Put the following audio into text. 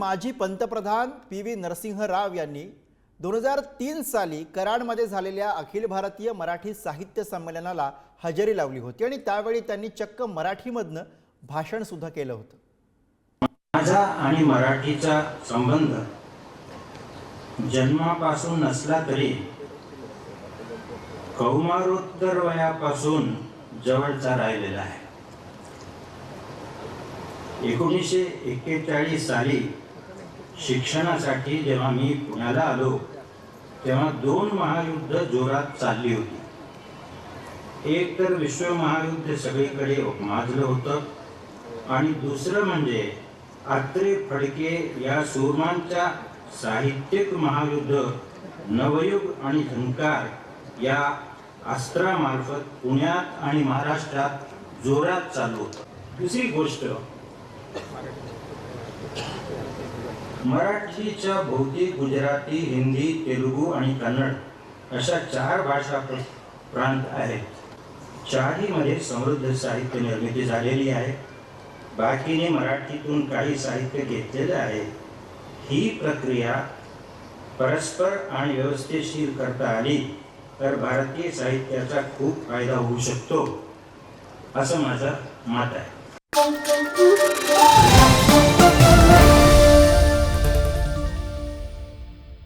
माजी पंतप्रधान P V Narasimha Rao यांनी दोन हजार तीन साली कराडमध्ये झालेल्या अखिल भारतीय मराठी साहित्य संमेलनाला हजेरी लावली होती आणि त्यावेळी त्यांनी चक्क मराठीमधनं भाषण सुद्धा केलं होतं. माझा आणि मराठीचा संबंध जन्मापासून नसला तरी कौमारोत्तर वयापासून जवळचा राहिलेला आहे. एकोणीसशे एक्केचाळीस साली शिक्षणासाठी जेव्हा मी पुण्याला आलो तेव्हा दोन महायुद्ध जोरात चालली होती. एक तर विश्व महायुद्ध सगळीकडे माजलं होतं आणि दुसरं म्हणजे आत्रे फडके या सूरमांच्या साहित्यिक महायुद्ध नवयुग आणि झंकार या अस्त्रामार्फत पुण्यात आणि महाराष्ट्रात जोरात चालू होतं. दुसरी गोष्ट मराठीच्या भोवती गुजराती हिंदी तेलुगू आणि कन्नड अशा चार भाषा प्र- प्रांत आहेत. चारहीमध्ये समृद्ध साहित्य निर्मिती झालेली आहे. बाकीने मराठीतून काही साहित्य घेतलेलं आहे. ही प्रक्रिया परस्पर आणि व्यवस्थेशीर करता आली तर भारतीय साहित्याचा खूप फायदा होऊ शकतो असं माझं मत आहे.